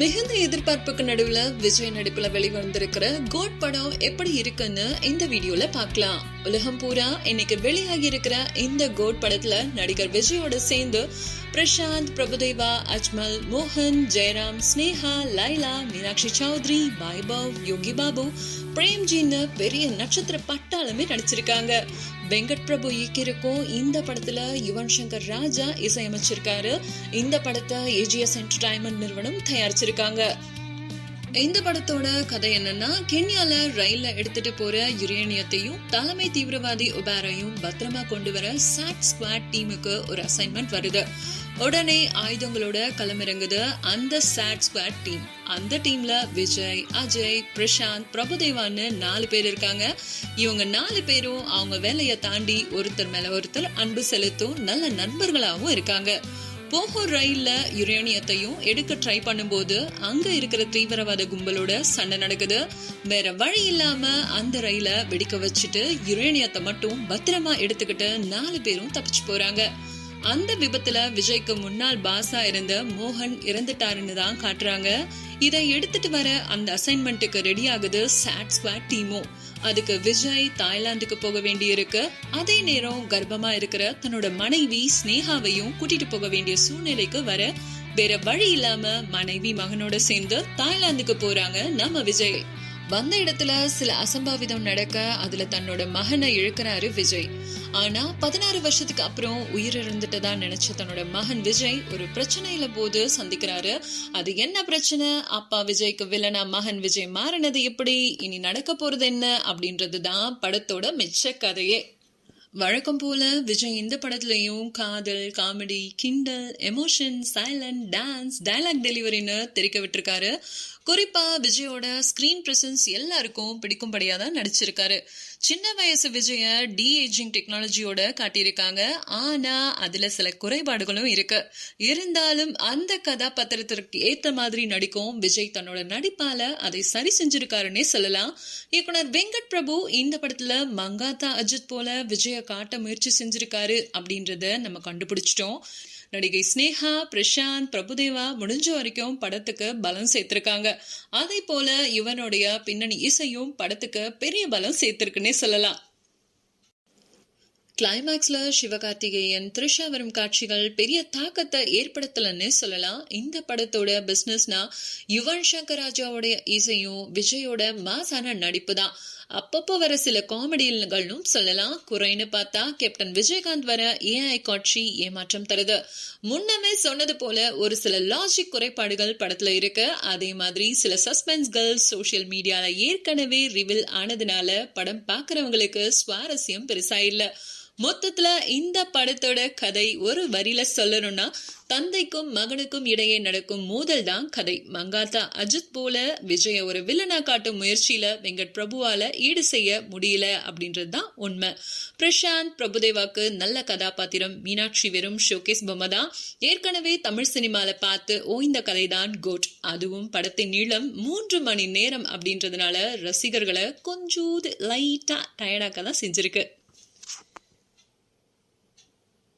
மிகுந்த எதிர்பார்ப்புக்கு நடுவுல விஜய் நடிப்புல வெளிவந்திருக்கிற கோட் படம் எப்படி இருக்குன்னு இந்த வீடியோல பார்க்கலாம். உலகம் பூரா இன்னைக்கு வெளியாகி இருக்கிற இந்த கோட் படத்துல நடிகர் விஜயோட சேர்ந்து பிரசாந்த் பிரபுதேவா அஜ்மல் மோகன் ஜெயராம் ஸ்னேஹா லைலா மீனாட்சி சௌத்ரி வைபவ் யோகி பாபு பிரேம்ஜின்னு பெரிய நட்சத்திர பட்டாளமே நடிச்சிருக்காங்க. வெங்கட் பிரபு இயக்கியிருக்கும் இந்த படத்துல யுவன் சங்கர் ராஜா இசையமைச்சிருக்காரு. இந்த படத்தை ஏஜிஎஸ் என்டர்டைன்மெண்ட் நிறுவனம் தயாரிச்சிருக்காங்க. இந்த படத்தோட கதை என்னன்னா கென்யால ரயில்ல எடுத்துட்டு போற யுரேனியத்தையும் தலைமை தீவிரவாதி உபாரையும் பத்திரமா கொண்டு வர சாட் ஸ்குவாட் டீமுக்கு ஒரு அசைன்மெண்ட் வருது. உடனே ஆயுதங்களோட களமிறங்குது அந்த சாட் ஸ்குவாட் டீம். அந்த டீம்ல விஜய் அஜய் பிரசாந்த் பிரபுதேவான்னு நாலு பேர் இருக்காங்க. இவங்க நாலு பேரும் அவங்க வேலையை தாண்டி ஒருத்தர் மேல ஒருத்தர் அன்பு செலுத்தும் நல்ல நண்பர்களாகவும் இருக்காங்க. போகோ ரயில்ல யுரேனியத்தையும் எடுக்க ட்ரை பண்ணும்போது அங்க இருக்கிற தீவிரவாத கும்பலோட சண்டை நடக்குது. வேற வழி இல்லாம அந்த ரயில வெடிக்க வச்சுட்டு யுரேனியத்தை மட்டும் பத்திரமா எடுத்துக்கிட்டு நாலு பேரும் தப்பிச்சு போறாங்க. அந்த விபத்துல விஜய்க்கு முன்னாள் பாஸா இருந்த மோகன் இறந்துட்டாருன்னு தான் காட்டுறாங்க. இதை எடுத்துட்டு வர அந்த அசைன்மெண்ட்டுக்கு ரெடி ஆகுது சாட் ஸ்குவாட் டீமும் அதுக்கு விஜய் தாய்லாந்துக்கு போக வேண்டியிருக்கு. அதே நேரம் கர்ப்பமா இருக்கிற தன்னோட மனைவி ஸ்னேகாவையும் கூட்டிட்டு போக வேண்டிய சூழ்நிலைக்கு வர வேற வழி இல்லாம மனைவி மகனோட சேர்ந்து தாய்லாந்துக்கு போறாங்க நம்ம விஜய். வந்த இடத்துல சில அசம்பாவிதம் நடக்க அதுல தன்னோட மகனை இழுக்கிறாரு விஜய். ஆனா பதினாறு வருஷத்துக்கு அப்புறம் உயிரிழந்துட்டதா நினைச்ச தன்னோட மகன் விஜய் ஒரு பிரச்சனையில போது சந்திக்கிறாரு. அது என்ன பிரச்சனை? அப்பா விஜய்க்கு வில்லனா மகன் விஜய் மாறினது எப்படி? இனி நடக்க போறது என்ன? அப்படின்றது தான் படத்தோட மிச்ச கதையே. வழக்கம் போல விஜய் இந்த படத்துலயும் காதல் காமெடி கிண்டல் எமோஷன் சைலண்ட் டான்ஸ் டைலாக் டெலிவரின்னு தெரிக்க விட்டுருக்காரு. குறிப்பா விஜயோட ஸ்கிரீன் பிரசன்ஸ் எல்லாருக்கும் பிடிக்கும்படியா தான் நடிச்சிருக்காரு. சின்ன வயசு விஜய டி ஏஜிங் டெக்னாலஜியோட காட்டியிருக்காங்க. ஆனா அதுல சில குறைபாடுகளும் இருக்கு. இருந்தாலும் அந்த கதாபாத்திரத்திற்கு ஏத்த மாதிரி நடிக்கும் விஜய் தன்னோட நடிப்பால அதை சரி செஞ்சிருக்காருன்னே சொல்லலாம். இயக்குனர் வெங்கட் பிரபு இந்த படத்துல மங்காத்தா அஜித் போல விஜய காட்ட முயற்சி செஞ்சிருக்காரு அப்படின்றத நம்ம கண்டுபிடிச்சிட்டோம். நடிகை ஸ்னேகா பிரசாந்த் பிரபுதேவா முடிஞ்ச வரைக்கும் படத்துக்கு பலம் சேர்த்திருக்காங்க. அதே போல இவனுடைய பின்னணி இசையும் படத்துக்கு பெரிய பலம் சேர்த்திருக்குன்னே சொல்லலாம். கிளைமேக்ஸ்ல சிவகார்த்திகேயன் த்ரிஷா வரும் காட்சிகள் பெரிய தாக்கத்தை ஏற்படுத்தலன்னு சொல்லலாம். இந்த படத்தோட பிசினஸ்னா யுவன் சங்கர் ராஜாவோட இசையும் விஜயோட மாசான நடிப்பு தான். அப்பப்போ வர சில காமெடிகளும் சொல்லலாம். குறைன்னு பார்த்தா கேப்டன் விஜயகாந்த் வர ஏஐ காட்சி ஏமாற்றம் தருது. முன்னமே சொன்னது போல ஒரு சில லாஜிக் குறைபாடுகள் படத்துல இருக்கு. அதே மாதிரி சில சஸ்பென்ஸ்கள் சோசியல் மீடியால ஏற்கனவே ரிவில் ஆனதுனால படம் பாக்குறவங்களுக்கு சுவாரஸ்யம் பெருசா இல்லை. மொத்தத்துல இந்த படத்தோட கதை ஒரு வரியில சொல்லணும்னா தந்தைக்கும் மகனுக்கும் இடையே நடக்கும் மோதல் தான் கதை. மங்காத்தா அஜித் போல விஜய ஒரு வில்லனா காட்டும் முயற்சியில வெங்கட் பிரபுவால ஈடு செய்ய முடியல அப்படின்றது தான் உண்மை. பிரசாந்த் பிரபுதேவாக்கு நல்ல கதாபாத்திரம். மீனாட்சி வெறும் ஷோகேஸ் பொம்மை தான் ஏற்கனவே தமிழ் சினிமால பார்த்து ஓய்ந்த கதை தான் கோட் அதுவும் படத்தின் நீளம் மூன்று மணி நேரம் அப்படின்றதுனால ரசிகர்களை கொஞ்சூது லைட்டா டயர்டாக்க தான் செஞ்சிருக்கு.